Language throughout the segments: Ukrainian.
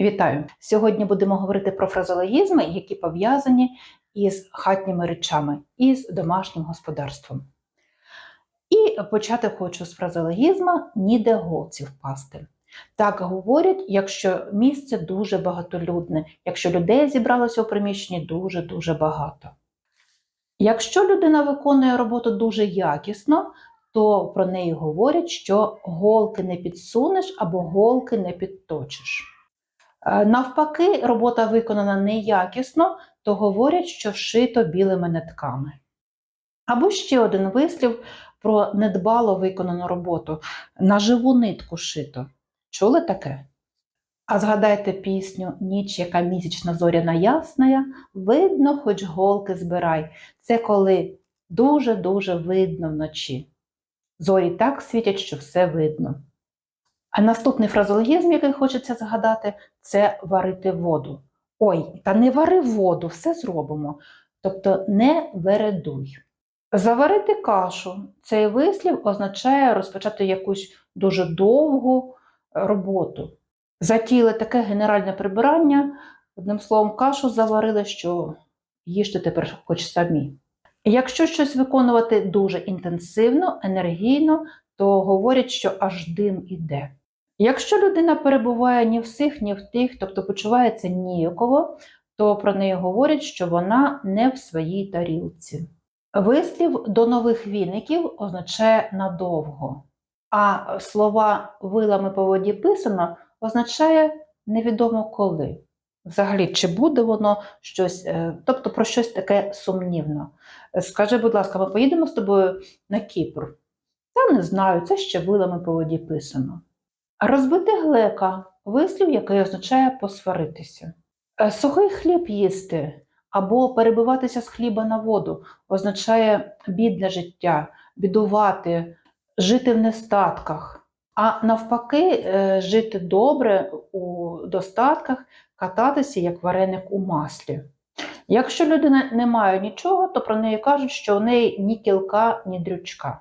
Вітаю! Сьогодні будемо говорити про фразологізми, які пов'язані із хатніми речами, із домашнім господарством. І почати хочу з фразологізма ніде голці впасти. Так говорять, якщо місце дуже багатолюдне, якщо людей зібралося у приміщенні дуже-дуже багато. Якщо людина виконує роботу дуже якісно, то про неї говорять, що голки не підсунеш або голки не підточиш. Е, Навпаки, робота виконана неякісно, то говорять, що шито білими нитками. Або ще один вислів про недбало виконану роботу на живу нитку шито. Чули таке? А згадайте пісню Ніч, яка місячна зоряна ясная, видно, хоч голки збирай. Це коли дуже-дуже видно вночі. Зорі так світять, що все видно. А наступний фразологізм, який хочеться згадати, це варити воду. Ой, та не вари воду, все зробимо. Тобто не вередуй. Заварити кашу. Цей вислів означає розпочати якусь дуже довгу роботу. Затіяли таке генеральне прибирання, одним словом, кашу заварили, що їжте тепер хоч самі. Якщо щось виконувати дуже інтенсивно, енергійно, то говорять, що аж дим іде. Якщо людина перебуває ні в сих, ні в тих, тобто почувається ніяково, то про неї говорять, що вона не в своїй тарілці. Вислів до нових віників означає надовго, а слова вилами по воді писано означає невідомо коли. Взагалі, чи буде воно щось, е, тобто про щось таке сумнівно. Скажи, будь ласка, ми поїдемо з тобою на Кіпр? Та не знаю, це ще вилами по воді писано. Розбити глека вислів, який означає посваритися. Е, Сухий хліб їсти або перебиватися з хліба на воду означає бідне життя, бідувати, жити в нестатках. А навпаки, е, жити добре у достатках, кататися як вареник у маслі. Якщо людина не має нічого, то про неї кажуть, що у неї ні кілка, ні дрючка.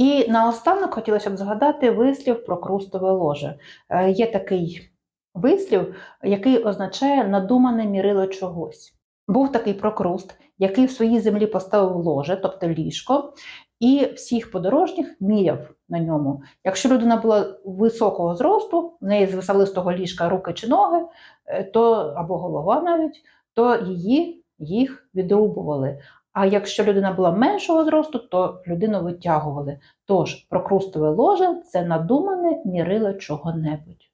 І наостанок хотілося б згадати вислів про крустове ложе. Е, Є такий вислів, який означає надумане мірило чогось. Був такий прокруст, який в своїй землі поставив ложе, тобто ліжко, і всіх подорожніх міряв на ньому. Якщо людина була високого зросту, в неї звисали з того ліжка руки чи ноги, е, то або голова навіть, то її їх відрубували. А якщо людина була меншого зросту, то людину витягували. Тож прокрустове ложе це надумане мірило чого-небудь.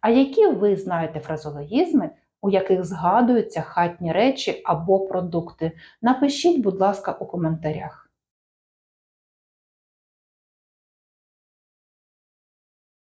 А які ви знаєте фразологізми, у яких згадуються хатні речі або продукти? Напишіть, будь ласка, у коментарях.